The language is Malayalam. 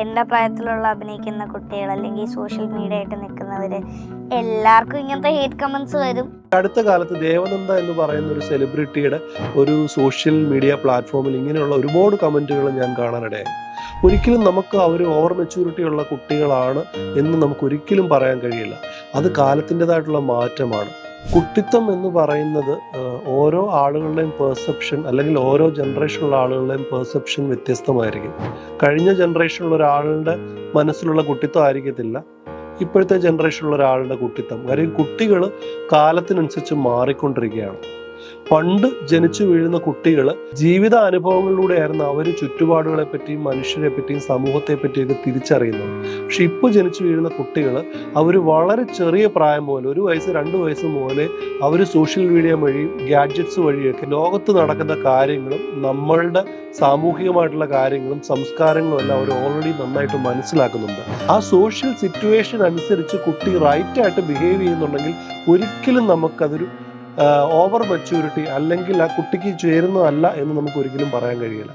എന്റെ പ്രായത്തിലുള്ള അഭിനയിക്കുന്ന കുട്ടികൾ അല്ലെങ്കിൽ സോഷ്യൽ മീഡിയ ആയിട്ട് നിൽക്കുന്നവർ എല്ലാവർക്കും ഇങ്ങനത്തെ ഹേറ്റ് കമൻസ് വരും. അടുത്ത കാലത്ത് ദേവനന്ദ എന്ന് പറയുന്ന ഒരു സെലിബ്രിറ്റിയുടെ ഒരു സോഷ്യൽ മീഡിയ പ്ലാറ്റ്ഫോമിൽ ഇങ്ങനെയുള്ള ഒരുപാട് കമന്റുകൾ ഞാൻ കാണാനിടയായി. ഒരിക്കലും നമുക്ക് അവർ ഓവർ മെച്യൂരിറ്റി ഉള്ള കുട്ടികളാണ് എന്ന് നമുക്ക് ഒരിക്കലും പറയാൻ കഴിയില്ല. അത് കാലത്തിന്റെതായിട്ടുള്ള മാറ്റമാണ്. കുട്ടിത്തം എന്ന് പറയുന്നത് ഓരോ ആളുകളുടെയും പെർസെപ്ഷൻ അല്ലെങ്കിൽ ഓരോ ജനറേഷനിലുള്ള ആളുകളുടെയും പെർസെപ്ഷൻ വ്യത്യസ്തമായിരിക്കും. കഴിഞ്ഞ ജനറേഷനിലുള്ള ഒരാളുടെ മനസ്സിലുള്ള കുട്ടിത്തം ആയിരിക്കത്തില്ല. ഇപ്പോഴത്തെ ജനറേഷനിലുള്ള ഒരാളുടെ കുട്ടിത്തം കാര്യം കുട്ടികൾ കാലത്തിനനുസരിച്ച് മാറിക്കൊണ്ടിരിക്കുകയാണ്. പണ്ട് ജനിച്ചു വീഴുന്ന കുട്ടികൾ ജീവിത അനുഭവങ്ങളിലൂടെയായിരുന്നു അവർ ചുറ്റുപാടുകളെ പറ്റിയും മനുഷ്യരെ പറ്റിയും സമൂഹത്തെ പറ്റിയൊക്കെ തിരിച്ചറിയുന്നത്. പക്ഷെ ഇപ്പോൾ ജനിച്ചു വീഴുന്ന കുട്ടികൾ അവർ വളരെ ചെറിയ പ്രായം മുതൽ ഒരു വയസ്സ് രണ്ട് വയസ്സ് മുതലേ അവർ സോഷ്യൽ മീഡിയ വഴിയും ഗാഡ്ജറ്റ്സ് വഴിയൊക്കെ ലോകത്ത് നടക്കുന്ന കാര്യങ്ങളും നമ്മളുടെ സാമൂഹികമായിട്ടുള്ള കാര്യങ്ങളും സംസ്കാരങ്ങളും എല്ലാം അവർ ഓൾറെഡി നന്നായിട്ട് മനസ്സിലാക്കുന്നുണ്ട്. ആ സോഷ്യൽ സിറ്റുവേഷൻ അനുസരിച്ച് കുട്ടി റൈറ്റ് ആയിട്ട് ബിഹേവ് ചെയ്യുന്നുണ്ടെങ്കിൽ ഒരിക്കലും നമുക്കതൊരു ഓവർ മെച്യൂരിറ്റി അല്ലെങ്കിൽ ആ കുട്ടിക്ക് ചേരുന്നതല്ല എന്ന് നമുക്ക് ഒരിക്കലും പറയാൻ കഴിയില്ല.